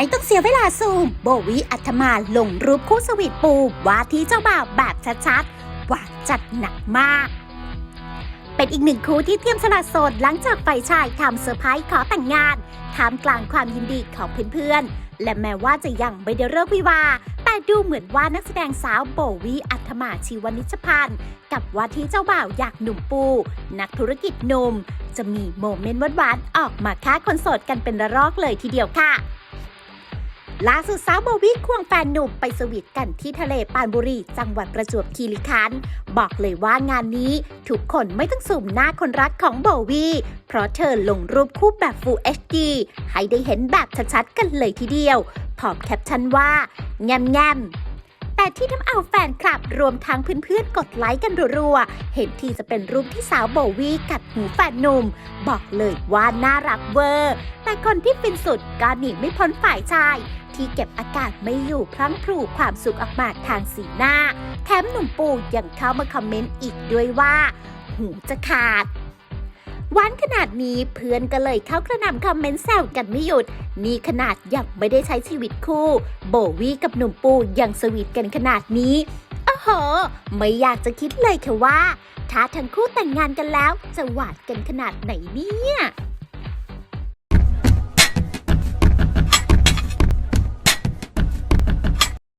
ไม่ต้องเสียเวลาซูม โบวิอัธมาลงรูปคู่สวีทปูว่าที่เจ้าบ่าวแบบชัดๆหวาจัดหนักมาก เป็นอีกหนึ่งคู่ที่เตรียมสละโสดหลังจากฝ่ายชายทำเซอร์ไพรส์ขอแต่งงานท่ามกลางความยินดีของเพื่อนๆ และแม้ว่าจะยังไม่ได้เลิกวิวา แต่ดูเหมือนว่านักแสดงสาวโบวีอัธมาชีวนิชพันธ์กับว่าที่เจ้าบ่าวอยากหนุ่มปู นักธุรกิจหนุ่ม จะมีโมเมนต์หวานๆออกมาฆ่าคนโสดกันเป็นระลอกเลยทีเดียวค่ะ ล่าสุดสาวโบวี่ควงแฟนหนุ่มไปสวีทกันที่ทะเลปานบุรี จังหวัดประจวบคีรีขันธ์บอกเลยว่างานนี้ ทุกคนไม่ต้องสุ่มหน้าคนรักของโบวี่เพราะเธอลงรูปคู่แบบ Full HD ให้ได้เห็นแบบชัดๆกันเลยทีเดียวพร้อมแคปชั่นว่า แงมแงม แต่ที่ทำเอาแฟนคลับ รวมทั้งเพื่อนๆ กดไลค์กันรัวๆ เห็นทีจะเป็นรูปที่สาวโบวี่กัดหูแฟนหนุ่ม บอกเลยว่าน่ารักเวอร์ แต่คนที่ฟินสุดก็หนีไม่พ้นฝ่ายชายที่เก็บอากาศไม่อยู่พลั้งพรูความสุขออกมาทางสีหน้า แถมหนุ่มปูยังเข้ามาคอมเมนต์อีกด้วยว่า หูจะขาด หวานขนาดนี้เพื่อนก็เลยเข้ากระหน่ำคอมเมนต์แซวกันไม่หยุด นี่ขนาดยังไม่ได้ใช้ชีวิตคู่ โบวี่กับหนุ่มปูยังสวีทกันขนาดนี้โอ้โห ไม่อยากจะคิดเลยค่ะว่า ถ้าทั้งคู่แต่งงานกันแล้วจะหวานกันขนาดไหนเนี่ย